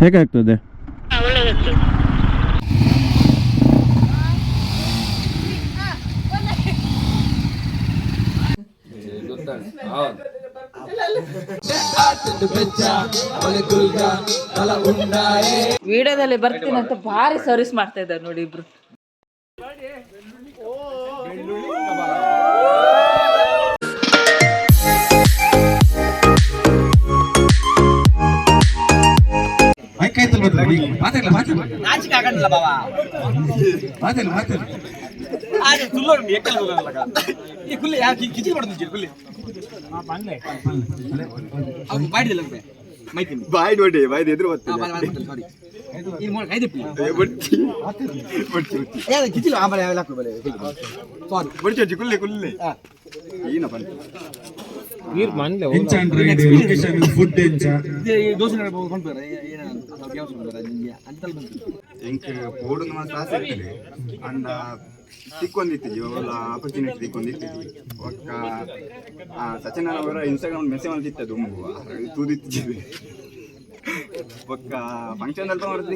ಹೇಗಾಗ್ತದೆ? ವಿಡಿಯೋದಲ್ಲಿ ಬರ್ತೀನಿ ಅಂತ ಭಾರಿ ಸರ್ವಿಸ್ ಮಾಡ್ತಾ ಇದ್ದಾರೆ ನೋಡಿ ಇಬ್ರು. ನಾಚಿಕೆ ಆಗಂಗಿಲ್ಲ ಬಾವ ಆದ್ರೆ ತುಲ್ಲೋರು ಎಕ್ಕಲ ಹೋಗಲ್ಲ ಈ ಕುಲ್ಲಿ ಯಾ ಕಿಚಿ ಮಾಡ್ತೀನಿ ಕುಲ್ಲಿ? ಅವ್ರು ಮೈತೀನಿ ಬಾಯ್ ನೋಡಿ ಬಾಯ್ ಎದುರು ಸಾರಿ ಈ ಮೋಡ್ ಐದು ಪಿ ಬಡ್ಚಿ ಯಾದ ಕಿಚಿಲ್ಲ ಆಮೇಲೆ ಬಲೆ ಸಾರಿ ಬಡ್ಚಿ ಕುಲ್ಲೆ ಕುಲ್ಲೆ. ಏನಪ್ಪ ಫುಡ್ ಎಂಚ ಇದು ಈ ದೋಸೆ ಕೊಂಡ್ಬಾರ ನಾವು ಕೊಂಡ್ಬಾರ ಅಂತಲ್ ಬಂತು ಎಂಕ್ ಓಡುನ ಮಾತ್ರ ಆಸೆ ಇರ್ತದೆ. ಅಂಡ ತಿಕ್ಕೊಂದಿತ್ತೀವಿ ಅವಳ ಆಪರ್ಚುನಿಟಿ ತಿಕ್ಕೊಂದಿತ್ತೀವಿ ಒಕ್ಕ ಆ, ಸಚಿನ್ ಅವರ ಇನ್ಸ್ಟಾಗ್ರಾಮ್ ಮೆಸೇಜ್ ದುಂಬು ತೂದಿತ್ತಿದ್ದೀವಿ ಫಂಕ್ಷನ್ ಅಲ್ಪ ಒಕ್ಕ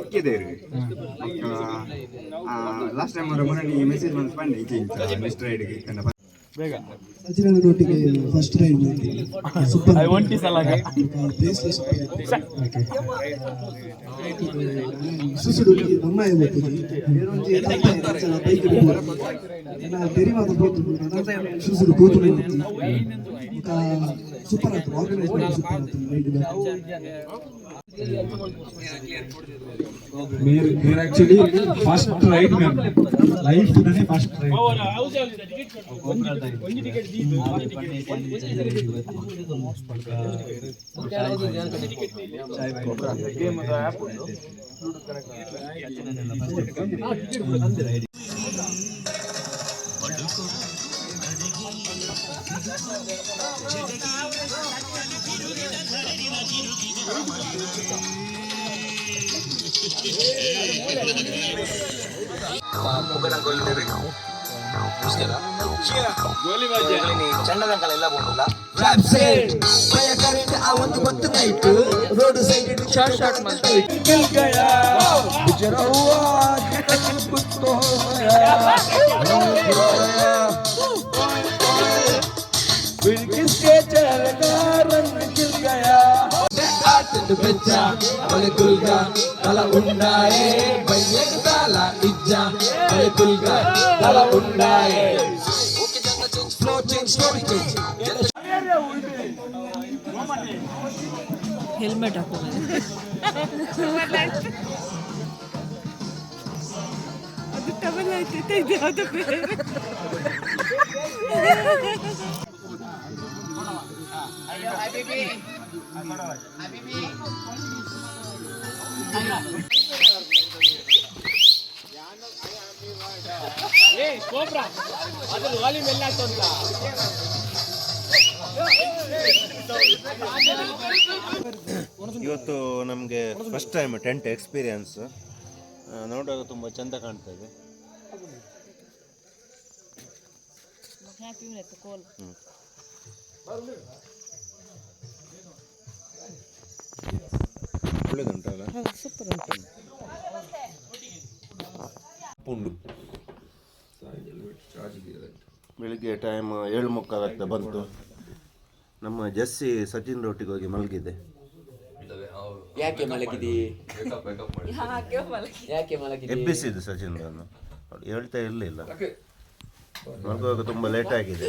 ಲಾಸ್ಟ್ ಟೈಮ್ ಅವರ. ಮೊನ್ನೆ ಮೆಸೇಜ್ ಬಂದೆ ನೆಕ್ಸ್ಟ್ ರೈಡ್ಗೆ ಕಂಡ ಸಚಿನೊಟ್ಟಿಗೆ ಫಸ್ಟ್ ರೈಡ್ ಸಲ ಸುಸುಡುಗೆ ನಮ್ಮ ಬೈಕ್ ಸುಸುಡು ಕೂತು ಸೂಪರ್ ಆಗ್ತದೆ ಆರ್ಗನೈಸ್ ಮಾಡಿ ಸೂಪರ್ ಆಗ್ತದೆ ರೈಡ್ మీరు మీరు actually first ride ma'am life లోనే ఫస్ట్ రైడ్ ಚೆನ್ನದಂಕಲ ಎಲ್ಲ ಬೋಂಡಿಲ್ಲ ಶಾರ್ಟ್ ಶಾರ್ಟ್ ಮಾಡ್ತಾರೆ ಹೆಲ್ಮೆಟ್ ಹಾಕೋದು ಅದು ಟವಲ್ ಆಯ್ತೈತೆ ಇದು ಬೇರೆ ಇವತ್ತು ನಮಗೆ ಫಸ್ಟ್ ಟೈಮ್ ಟೆಂಟ್ ಎಕ್ಸ್ಪೀರಿಯನ್ಸ್ ನೋಡುವಾಗ ತುಂಬ ಚೆಂದ ಕಾಣ್ತಾ ಇದೆ. ಒಳ್ಳೇದುಂಟಲ್ಲ? ಸೂಪರ್ ಉಂಟು ಪುಂಡು ಬೆಳಿಗ್ಗೆ ಟೈಮ್ ಏಳು ಮುಕ್ಕಾಲಾಗ್ತಾ ಬಂತು. ನಮ್ಮ ಜಸ್ಸಿ ಸಚಿನ್ ರೊಟ್ಟಿಗೆ ಹೋಗಿ ಮಲಗಿದೆ. ಯಾಕೆ ಮಲಗಿದಿ? ಯಾಕೆ ಮಲಗಿದಿ? ಎಬ್ಬಿಸಿದ್ದು ಸಚಿನ್ ಹೇಳ್ತಾ ಇರಲಿಲ್ಲ. ಮಲಗುವಾಗ ತುಂಬ ಲೇಟ್ ಆಗಿದೆ.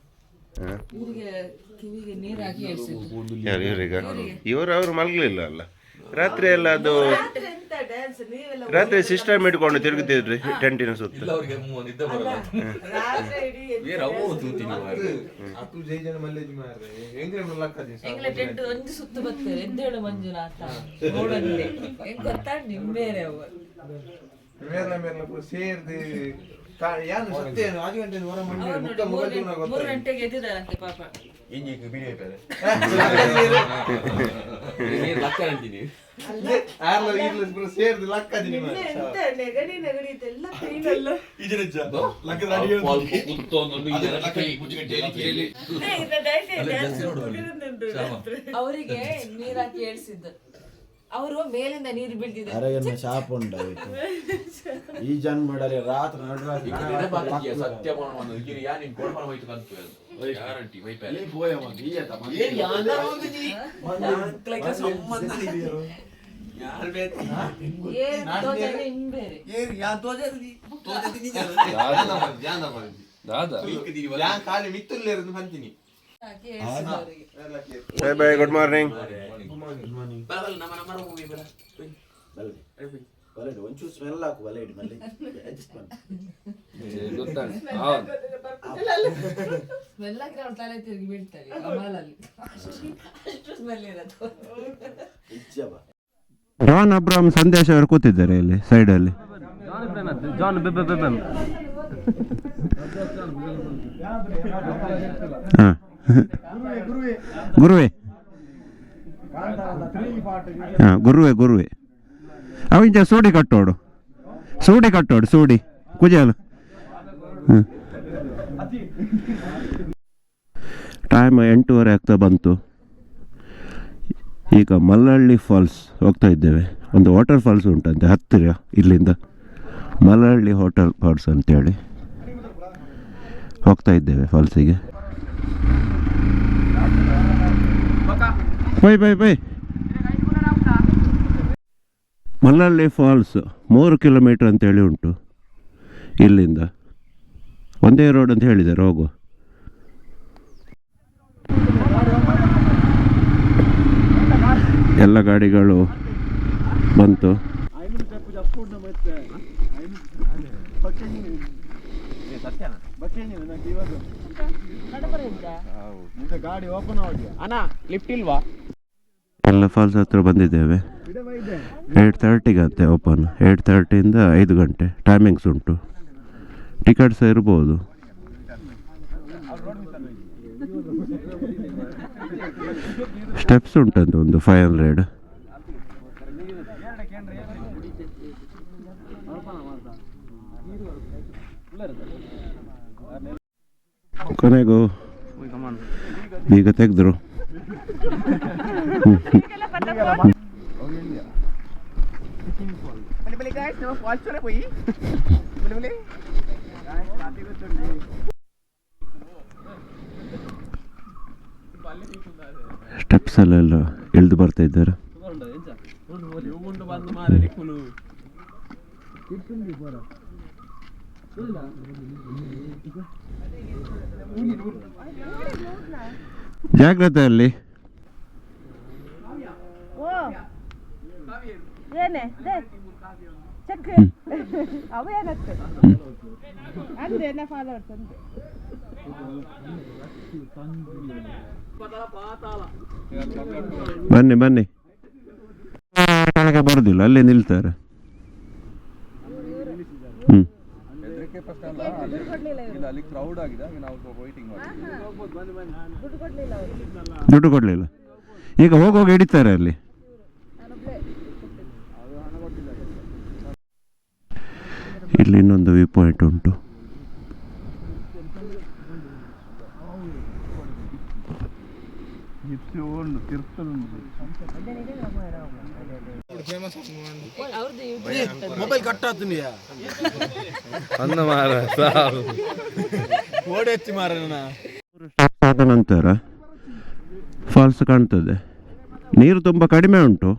ಬರಲ್ಲ ರಾತ್ರಿ ಮಲಗಲಿಲ್ಲ ಅಲ್ಲ? ರಾತ್ರಿ ಎಲ್ಲ ಅದು ರಾತ್ರಿ ಸಿಸ್ಟಮ್ ಇಟ್ಕೊಂಡು ತಿರುಗುತ್ತಿದ್ರಿ ಟೆಂಟಿನ ಸುತ್ತ. ಒಂಜಿ ಸುತ್ತು ಎದ್ದೇಳು ಮಂಜುನಾಥ? ಹೆಂಗ್ ಗೊತ್ತಾ? ಸೇರ್ದು ಯಾರು ಸತ್ಯ ಏನು? ಆರು ಗಂಟೆ ಹೊರ ಮುಖ ಮುಖ ಮೂರು ಜೀವನ ಗಂಟೆ- ಮೂರು ಗೊತ್ತಾಯ್ತು. ಗಂಟೆಗೆ ಎದ್ದಿದ್ದಾರಂತೆ ಪಾಪ. ಬಿಡಿ ಸೇರ್ದು ಲಕ್ಕದಿ ನಿಮ್ಮ ನಿನ್ನೆ ಎಂತ ನೆಗಡಿ ನೆಗಡಿ ಇದೆಲ್ಲ pain ಅಲ್ಲ. ಏ, ಇದು. diet ಇದೆ, dance ಹುಡುಗರನ್ನುಂಟು ಅವರಿಗೆ ನೀರಾಕಿ ಏಳ್ಸಿದ್ದು ಅವರು ಮೇಲಿಂದ ನೀರು ಬೀಳ್ತಿದ್ರು ಅರಗನ್ನ ಶಾಪ್ ಉಂಟು ಈ ಜನ್ಮದಲ್ಲಿ ರಾತ್ರಿ ನಡುರಾತ್ರಿ ಯಾ ಖಾಲಿ ಮಿತ್ತುಲ್ಲೇರದು ಅಂತೀನಿ ಬಾಯ್ ಬಾಯ್ ಗುಡ್ ಮಾರ್ನಿಂಗ್ ಒಂಚೂರು ಸ್ಮೆಲ್ ಹಾಕು ಮಲ್ಲಿ. ಅಡ್ಜಸ್ಟ್ಮೆಂಟ್ ಸ್ಮೆಲ್ ಹಾಕಿ ಅವ್ಳ ತಲೆ ತಿರುಗಿ ಬೀಳ್ತಾರೆ ಕಮಾಲಲ್ಲಿ ಅಷ್ಟು ಸ್ಮೆಲ್ ಇರೋದು ನಿಜವ ಡಾನ್ ಅಬ್ರಾಮ್ ಸಂದೇಶ ಅವರು ಕೂತಿದ್ದಾರೆ ಇಲ್ಲಿ ಸೈಡಲ್ಲಿ ಜಾನ್ ಬೆಬ್ಬೆ ಬೆಬ್ಬೆ ಹಾಂ. ಗುರುವೆ ಹಾಂ ಗುರುವೆ ಗುರುವೆ. ಅವಿಂಚ ಸೂಡಿ ಕಟ್ಟೋಡು. ಸೂಡಿ ಕಟ್ಟೋಡು ಸೂಡಿ. ಕುಜಲು. ಹ್ಞೂ ಟೈಮ್ ಎಂಟೂವರೆ ಆಗ್ತಾ ಬಂತು. ಈಗ ಮಲ್ಲಹಳ್ಳಿ ಫಾಲ್ಸ್ ಹೋಗ್ತಾ ಇದ್ದೇವೆ. ಒಂದು ವಾಟರ್ ಫಾಲ್ಸ್ ಉಂಟಂತೆ ಹತ್ತಿರ ಇಲ್ಲಿಂದ. ಮಲ್ಲಹಳ್ಳಿ ಹೋಟೆಲ್ ಫಾಲ್ಸ್ ಅಂತೇಳಿ. ಹೋಗ್ತಾ ಇದ್ದೇವೆ ಫಾಲ್ಸಿಗೆ. Bye bye bye. Mallalli falls ಮೂರು ಕಿಲೋಮೀಟರ್ ಅಂತೇಳಿ ಉಂಟು. ಇಲ್ಲಿಂದ. ಒಂದೇ ರೋಡ್ ಅಂತ ಹೇಳಿದ್ದಾರೆ ರೋಗು. ಎಲ್ಲ ಗಾಡಿಗಳು ಬಂತು. ಎಲ್ಲ ಫಾಲ್ಸ್ ಹತ್ರ ಬಂದಿದ್ದೇವೆ. ಏಯ್ಟ್ ತರ್ಟಿಗೆ ಅಂತೆ ಓಪನ್ ಏಯ್ಟ್ ತರ್ಟಿಯಿಂದ ಐದು ಗಂಟೆ. ಟೈಮಿಂಗ್ಸ್ ಉಂಟು. ಟಿಕೆಟ್ ಸಹ ಇರ್ಬೋದು. ಸ್ಟೆಪ್ಸ್ ಉಂಟಂತೆ ಒಂದು ಫೈವ್ ಹಂಡ್ರೆಡ್ ಕೊನೆಗೂ ಈಗ ತೆಗೆದ್ರು. ಸ್ಟೆಪ್ಸ್ ಅಲ್ಲೆಲ್ಲ ಇಳಿದು ಬರ್ತಾ ಇದ್ದಾರೆ. ಜಾಗ್ರತೆ ಅಲ್ಲಿ ಏನೇ ಚಕ್ರ ಅವ ಏನತ್ತೆ ಅಂದ್ರೆ ಎಲ್ಲ ಫಾಲೋವರ್ಸ್ ಅಂದ್ರೆ ಬನ್ನಿ ಬನ್ನಿ. ಬರುದಿಲ್ಲ ಅಲ್ಲೇ ನಿಲ್ತಾರೆ. ಹ್ಮ್. ದುಡ್ಡು ಕೊಡ್ಲಿಲ್ಲ ಈಗ ಹೋಗುವಾಗ ಹಿಡಿತಾರೆ ಅಲ್ಲಿ. ಇಲ್ಲಿ ಇನ್ನೊಂದು ವ್ಯೂ ಪಾಯಿಂಟ್ ಉಂಟು. ಮೊಬೈಲ್ ಕಟ್ ಹಚ್ಚಿ ಮಾರ ಸ್ಟೆಪ್ಸ್ ಆದ ನಂತರ ಫಾಲ್ಸ್ ಕಾಣ್ತದೆ. ನೀರು ತುಂಬ ಕಡಿಮೆ ಉಂಟು.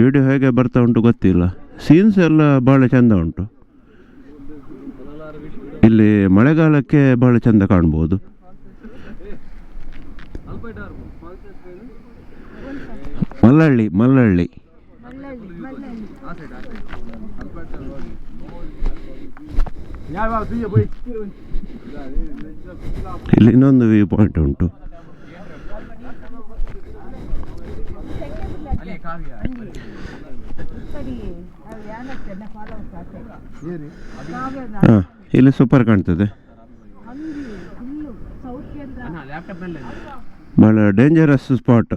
ವಿಡಿಯೋ ಹೇಗೆ ಬರ್ತಾ ಉಂಟು ಗೊತ್ತಿಲ್ಲ. ಸೀನ್ಸ್ ಎಲ್ಲ ಭಾಳ ಚೆಂದ ಉಂಟು. ಇಲ್ಲಿ ಮಳೆಗಾಲಕ್ಕೆ ಭಾಳ ಚೆಂದ ಕಾಣ್ಬೋದು. ಮಲ್ಲಳ್ಳಿ ಮಲ್ಲಳ್ಳಿ. ಇಲ್ಲಿ ಇನ್ನೊಂದು ವ್ಯೂ ಪಾಯಿಂಟ್ ಉಂಟು. ಸರಿ ಅದು ಯಾನಕ್ಕೆ ಫಾಲೋ ಹಾಂ ಇಲ್ಲಿ ಸೂಪರ್ ಕಾಣ್ತದೆ. ಭಾಳ ಡೇಂಜರಸ್ ಸ್ಪಾಟ್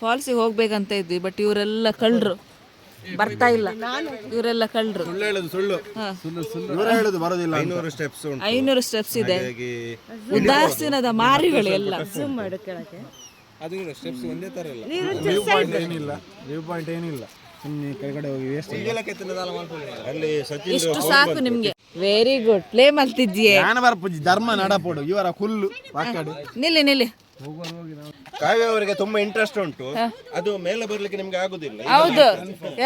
ಫಾಲ್ಸಿಗೆ ಹೋಗ್ಬೇಕಂತ ಇದ್ವಿ ಬಟ್ ಇವರೆಲ್ಲ ಕಳ್ಳರು. ಬರ್ತಾ ಇಲ್ಲ. ಇವರೆಲ್ಲ ಕಳ್ಳರು. ಐನೂರು ಸ್ಟೆಪ್ಸ್ ಉಂಟು. ಐನೂರು ಸ್ಟೆಪ್ಸ್ ಇದೆ. ಉದಾಸೀನದ ಮಾರಿಗಳು ಎಲ್ಲ. ಅದು ಸ್ಟೆಪ್ಸ್ ಒಂದೇ ತರ ಇಲ್ಲ. ಏನಿಲ್ಲ ವ್ಯೂ ಪಾಯಿಂಟ್ ಏನಿಲ್ಲ. ಸುಮ್ಮನೆ ಕೆಳಗಡೆ ಹೋಗಿ ವೇಸ್ಟ್ ಅಲ್ಲಿ ಸಚಿನ್ ಇಷ್ಟು ಸಾಕು ನಿಮ್ಗೆ. ವೆರಿ ಗುಡ್ ಪ್ಲೇ ಮಾಡ್ತಿದ್ಯೆ ಜ್ಞಾನ ಬರ್ಪುಜಿ ಧರ್ಮ ನಡಪೋಡು. ಇವರ ಹುಲ್ಲು ವಾಕಾಡು ನಿಲ್ಲಿ ನಿಲ್ಲಿ. ಕಾವ್ಯ ಅವರಿಗೆ ತುಂಬಾ ಇಂಟ್ರೆಸ್ಟ್ ಉಂಟು. ಅದು ಮೇಲೆ ಬರ್ಲಿಕ್ಕೆ ನಿಮ್ಗೆ ಆಗುದಿಲ್ಲ. ಹೌದು.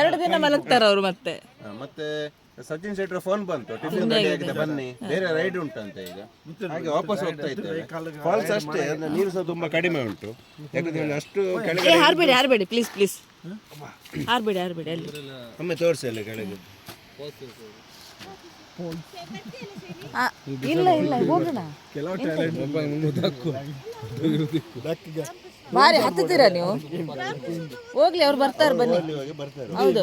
ಎರಡು ದಿನ ಮಲಗ್ತಾರ ಅವ್ರು ಮತ್ತೆ ಮತ್ತೆ ಸಚಿನ್ ಶೆಟ್ರ ಫೋನ್ ಬಂತು. ಟಿಫಿನ್ ರೆಡಿ ಆಗಿದೆ ಬನ್ನಿ. ಬೇರೆ ರೈಡ್ ಉಂಟಂತೆ ಈಗ. ಹಾಗೆ ವಾಪಸ್ ಹೋಗ್ತಾ ಇದ್ದೇವೆ ಫಾಲ್ಸ್ ಅಷ್ಟೇ ಅಂದ್ರೆ ನೀರು ಸಹ ತುಂಬಾ ಕಡಿಮೆ ಉಂಟು. ಯಾಕಂದ್ರೆ ಅಷ್ಟು ಕೆಳಗೆ ಹಾರ್ಬೇಡಿ ಹಾರ್ಬೇಡಿ ಪ್ಲೀಸ್ ಪ್ಲೀಸ್ ಹಾರ್ಬೇಡಿ ಹಾರ್ಬೇಡಿ ಅಲ್ಲಿ. ಒಮ್ಮೆ ತೋರಿಸಿ ಅಲ್ಲಿ ಕೆಳಗೆ. ಇಲ್ಲ ಇಲ್ಲ ಹೋಗೋಣ. ಬಾರಿ ಹತ್ತುತ್ತೀರಾ ನೀವು? ಹೋಗ್ಲಿ ಅವ್ರು ಬರ್ತಾರೆ ಬನ್ನಿ. ಹೌದು.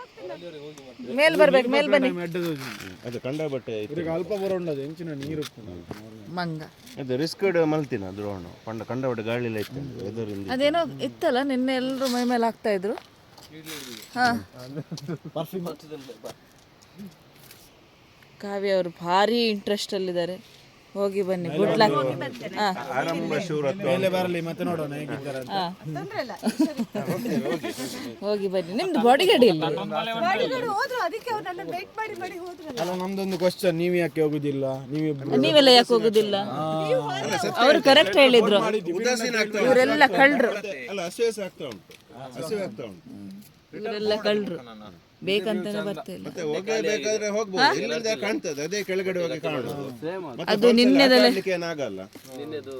ಮೇಲ್ ಬರ್ಬೇಕು ಮೇಲ್ ಬನ್ನಿ. ಅದು ಕಂಡ ಬಟ್ಟೆ ಅಲ್ಪ ಬರ ಉಂಡದು ಹೆಂಚಿನ ನೀರು ಮಂಗ. ಅದು ರಿಸ್ಕ್ ಮಲ್ತಿನ ದ್ರೋಣ. ಪಂಡ ಕಂಡ ಬಟ್ಟೆ ಗಾಳಿ ಎಲ್ಲ ಇತ್ತು ಎದುರಿಂದ ಅದೇನೋ ಇತ್ತಲ್ಲ ನಿನ್ನೆ ಎಲ್ಲರೂ ಮೈ ಮೇಲೆ ಹಾಕ್ತಾ ಇದ್ರು. ಹಾ. ಕಾವ್ಯ ಅವರು ಭಾರಿ ಇಂಟ್ರೆಸ್ಟ್ ಅಲ್ಲಿದ್ದಾರೆ. ಹೋಗಿ ಬನ್ನಿ. ಗುಡ್ ಲಕ್ ಆರಂಭ ಮೇಲೆ ಬರಲಿ ಮತ್ತೆ ನೋಡೋಣ ಹೇಗಿದ್ದಾರೆ ಹಾ. ಹೋಗಿ ಬನ್ನಿ. ನಿಮ್ದು ಬಾಡಿ ಗಾಡಿ ಇಲ್ಲ ಹೋದ್ರು ಅದಕ್ಕೆ ಅವ್ರು ನನ್ನ ವೇಟ್ ಮಾಡಿ ಮಾಡಿ ಹೋದ್ರು. ಅಲ್ಲ ನಮ್ದೊಂದು ಕ್ವಶನ್ ನೀವು ಯಾಕೆ ಹೋಗುದಿಲ್ಲ? ನೀವು ನೀವೆಲ್ಲ ಯಾಕೆ ಹೋಗುದಿಲ್ಲ? ಅವರು ಕರೆಕ್ಟ್ ಹೇಳಿದ್ರು. ಇವರೆಲ್ಲ ಕಳ್ರು. ಅಲ್ಲ ಹಸಿವೆ ಆಗ್ತಾ ಉಂಟು. ಹಸಿವೆ ಆಗ್ತಾ ಉಂಟು. ಇವರೆಲ್ಲ ಕಳ್ರು. ಬೇಕಂತಾನೆ ಬರ್ತಾ ಇಲ್ಲ. ಮತ್ತೆ ಹೋಗಬೇಕಾದ್ರೆ ಹೋಗ್ಬೋದು. ಇಲ್ಲಿಂದ ಕಾಣ್ತದೆ. ಅದೇ ಕೆಳಗಡೆ ಹೋಗಿ ಕಾಣುದು ಮತ್ತೆ ಅದು ನಿನ್ನೆದಲ್ಲ- ಆಟ ಏನಾಗಲ್ಲ.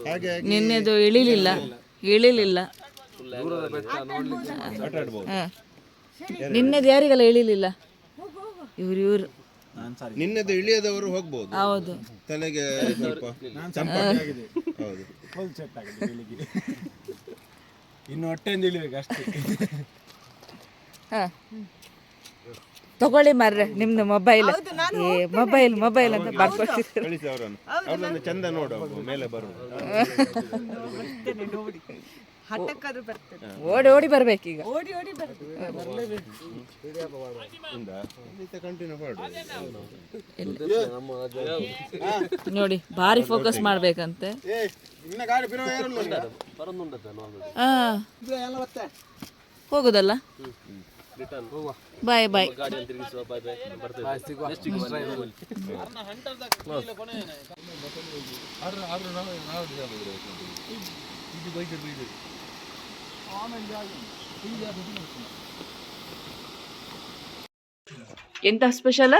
ಹಾಗೆ ನಿನ್ನೆದು ಇಳಿಲಿಲ್ಲ. ಇಳಿಲಿಲ್ಲ. ಆಟಾಡ್ಬೋದು. ಹಾ. ನಿನ್ನೆದು ಯಾರಿಗೆಲ್ಲ ಇಳಿಲಿಲ್ಲ? ಇವ್ರು ಇವ್ರು ನಿನ್ನೆದು ಇಳಿಯದವರು ಹೋಗ್ಬೋದು. ಹೌದು. ತಲೆಗೆ ಸ್ವಲ್ಪ ಹೌದು. ಇನ್ನು ಹೊಟ್ಟೆಯಿಂದ ಇಳಿಬೇಕು ಅಷ್ಟೇ. ಹಾ. ತಗೊಳ್ಳಿ ಮಾರ್ರೆ ನಿಮ್ದು ಮೊಬೈಲ್ ಏ ಮೊಬೈಲ್ ಮೊಬೈಲ್ ಅಂತ ಬರ್ಕೊಳ್ತಿದ್ರು ಚಂದ ನೋಡು ಮೇಲೆ ಓಡಿ ಓಡಿ ಬರ್ಬೇಕೀಗ. ಓಡಿ ನೋಡಿ ಭಾರಿ ಫೋಕಸ್ ಮಾಡ್ಬೇಕಂತೆ. ಹೋಗುದಲ್ಲ? ಬಾಯ್ ಬಾಯ್ ಎಂತ ಸ್ಪೆಷಲ್